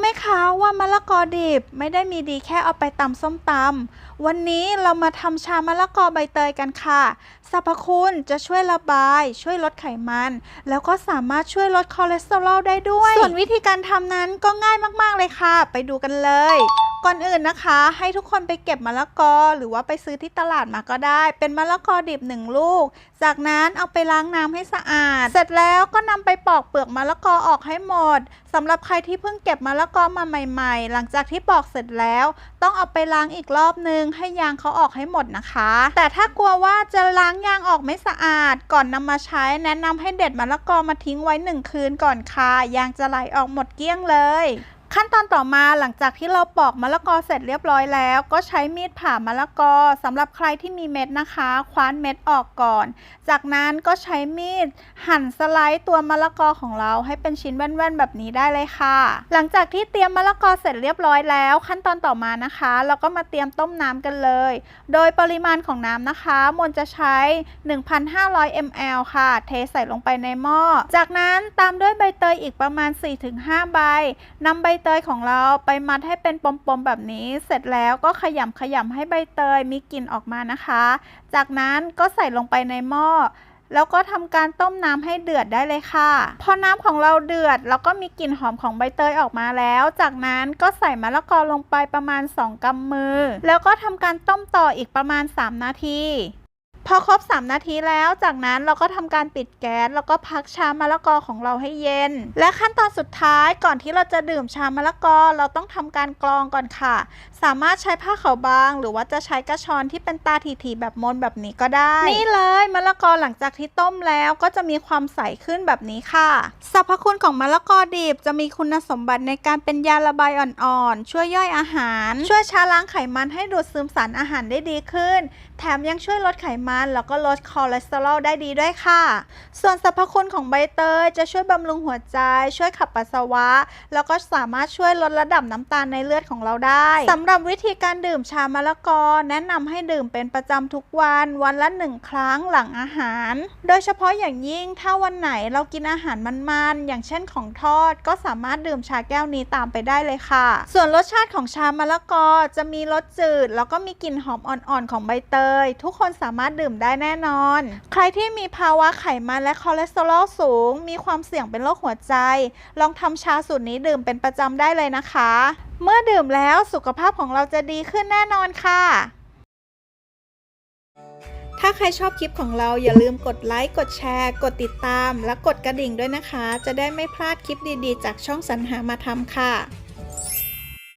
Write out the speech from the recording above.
ไหมคะว่ามะละกอดิบไม่ได้มีดีแค่เอาไปตำส้มตำวันนี้เรามาทำชามะละกอใบเตยกันค่ะ สรรพคุณจะช่วยระบาย ช่วยลดไขมัน แล้วก็สามารถช่วยลดคอเลสเตอรอลได้ด้วย ส่วนวิธีการทำนั้นก็ง่ายมากๆเลยค่ะ ไปดูกันเลย ก่อนอื่นนะคะ ให้ทุกคนไปเก็บมะละกอ หรือว่าไปซื้อที่ตลาดมาก็ได้ เป็นมะละกอดิบหนึ่งลูก จากนั้นเอาไปล้างน้ำให้สะอาด เสร็จแล้วก็นำไปปอกเปลือกมะละกอออกให้หมดสำหรับใครที่เพิ่งเก็บมะละกอมาใหม่ ๆ หลังจากที่ปอกเสร็จแล้ว ต้องเอาไปล้างอีกรอบนึง ให้ยางเขาออกให้หมดนะคะ แต่ถ้ากลัวว่าจะล้างยางออกไม่สะอาด ก่อนนำมาใช้แนะนำให้เด็ดมะละกอมาทิ้งไว้หนึ่งคืนก่อนค่ะยางจะไหลออกหมดเกลี้ยงเลย ขั้นตอนต่อมาหลังจากที่เราปอกมะละกอเสร็จเรียบร้อยแล้ว ก็ใช้มีดผ่ามะละกอสำหรับใครที่มีเม็ดนะคะ คว้านเม็ดออกก่อน จากนั้นก็ใช้มีดหั่นสไลด์ตัวมะละกอของเราให้เป็นชิ้นแว่นๆแบบนี้ได้เลยค่ะ หลังจากที่เตรียมมะละกอเสร็จเรียบร้อยแล้ว ขั้นตอนต่อมานะคะ เราก็มาเตรียมต้มน้ำกันเลย โดยปริมาณของน้ำนะคะมนจะใช้ 1,500 ml ค่ะ เทใส่ลงไปในหม้อ จากนั้นตามด้วยใบเตยอีกประมาณ 4-5 ใบนำใบเตยของเราไปมัดให้เป็นปมๆแบบนี้ เสร็จแล้วก็ขยำขยำให้ใบเตยมีกลิ่นออกมานะคะ จากนั้นก็ใส่ลงไปในหม้อแล้วก็ทำการต้มน้ำให้เดือดได้เลยค่ะ พอน้ำของเราเดือด แล้วก็มีกลิ่นหอมของใบเตยออกมาแล้ว จากนั้นก็ใส่มะละกอลงไปประมาณ 2กำมือ แล้วก็ทำการต้มต่ออีกประมาณ 3 นาที พอครบ 3 นาทีแล้ว จากนั้นเราก็ทำการปิดแก๊สแล้วก็พักชามะละกอของเราให้เย็น และขั้นตอนสุดท้ายก่อนที่เราจะดื่มชามะละกอเราต้องทำการกรองก่อนค่ะ สามารถใช้ผ้าขาวบาง หรือว่าจะใช้กระชอนที่เป็นตาถีๆแบบมนแบบนี้ก็ได้ นี่เลยมะละกอหลังจากที่ต้มแล้วก็จะมีความใสขึ้นแบบนี้ค่ะสรรพคุณของมะละกอดิบจะมีคุณสมบัติในการเป็นยาระบายอ่อนๆช่วยย่อยอาหาร ช่วยชาล้างไขมันให้ดูดซึมสารอาหารได้ดีขึ้น แถมยังช่วยลดไขมัน แล้วก็ลดคอเลสเตอรอลได้ดีด้วยค่ะ ส่วนสรรพคุณของใบเตยจะช่วยบำรุงหัวใจ ช่วยขับปัสสาวะ แล้วก็สามารถช่วยลดระดับน้ำตาลในเลือดของเราได้สำหรับวิธีการดื่มชามะละกอ แนะนำให้ดื่มเป็นประจำทุกวัน วันละหนึ่งครั้งหลังอาหาร โดยเฉพาะอย่างยิ่งถ้าวันไหนเรากินอาหารมันๆอย่างเช่นของทอด ก็สามารถดื่มชาแก้วนี้ตามไปได้เลยค่ะ ส่วนรสชาติของชามะละกอจะมีรสจืด แล้วก็มีกลิ่นหอมอ่อนๆของใบเตย ทุกคนสามารถดื่มได้แน่นอน ใครที่มีภาวะไขมันและคอเลสเตอรอลสูง มีความเสี่ยงเป็นโรคหัวใจ ลองทำชาสูตรนี้ดื่มเป็นประจำได้เลยนะคะ เมื่อดื่มแล้วสุขภาพของเราจะดีขึ้นแน่นอนค่ะ ถ้าใครชอบคลิปของเราอย่าลืมกดไลค์ กดแชร์ กดติดตาม และกดกระดิ่งด้วยนะคะ จะได้ไม่พลาดคลิปดีๆ จากช่องสรรหามาทำค่ะ